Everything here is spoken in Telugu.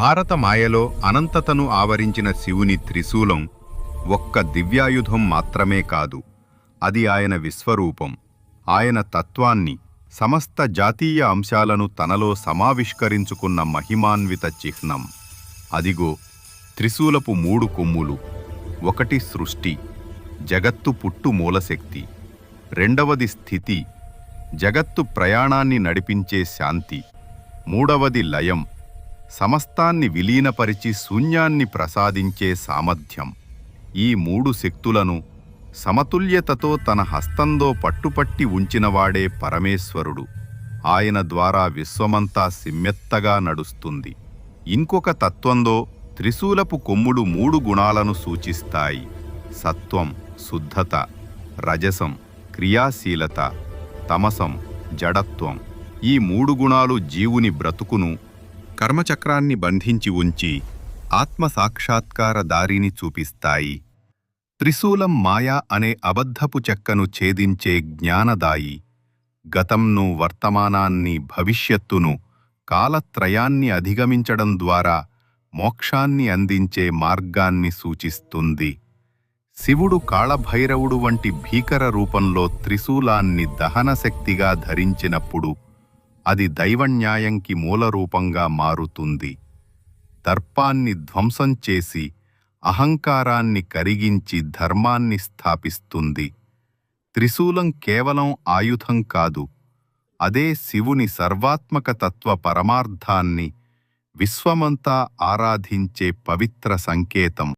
భారత మాయలో అనంతతను ఆవరించిన శివుని త్రిశూలం ఒక్క దివ్యాయుధం మాత్రమే కాదు అది ఆయన విశ్వరూపం. ఆయన తత్వాన్ని సమస్త జాతీయ అంశాలను తనలో సమావిష్కరించుకున్న మహిమాన్విత చిహ్నం. అదిగో త్రిశూలపు మూడు కొమ్ములు. ఒకటి సృష్టి జగత్తు పుట్టు మూలశక్తి. రెండవది స్థితి జగత్తు ప్రయాణాన్ని నడిపించే శాంతి. మూడవది లయం. సమస్తాన్ని విలీనపరిచి శూన్యాన్ని ప్రసాదించే సామర్థ్యం. ఈ మూడు శక్తులను సమతుల్యతతో తన హస్తంలో పట్టుపట్టి ఉంచినవాడే పరమేశ్వరుడు. ఆయన ద్వారా విశ్వమంతా సిమ్మెత్తగా నడుస్తుంది. ఇంకొక తత్వంలో త్రిశూలపు కొమ్ముడు మూడు గుణాలను సూచిస్తాయి. సత్వం శుద్ధత రజసం క్రియాశీలత తమసం జడత్వం. ఈ మూడు గుణాలు జీవుని బ్రతుకును కర్మచక్రాన్ని బంధించి ఉంచి ఆత్మ సాక్షాత్కార దారిని చూపిస్తాయి. త్రిశూలం మాయా అనే అబద్ధపు చెక్కను ఛేదించే జ్ఞానదాయి. గతంను వర్తమానాన్ని భవిష్యత్తును కాలత్రయాన్ని అధిగమించడం ద్వారా మోక్షాన్ని అందించే మార్గాన్ని సూచిస్తుంది. శివుడు కాళభైరవుడు వంటి భీకర రూపంలో త్రిశూలాన్ని దహనశక్తిగా ధరించినప్పుడు అది దైవన్యాయంకి మూలరూపంగా మారుతుంది. దర్పాన్ని ధ్వంసం చేసి అహంకారాన్ని కరిగించి ధర్మాన్ని స్థాపిస్తుంది. త్రిశూలం కేవలం ఆయుధం కాదు అదే శివుని సర్వాత్మక తత్వ పరమార్థాన్ని విశ్వమంతా ఆరాధించే పవిత్ర సంకేతం.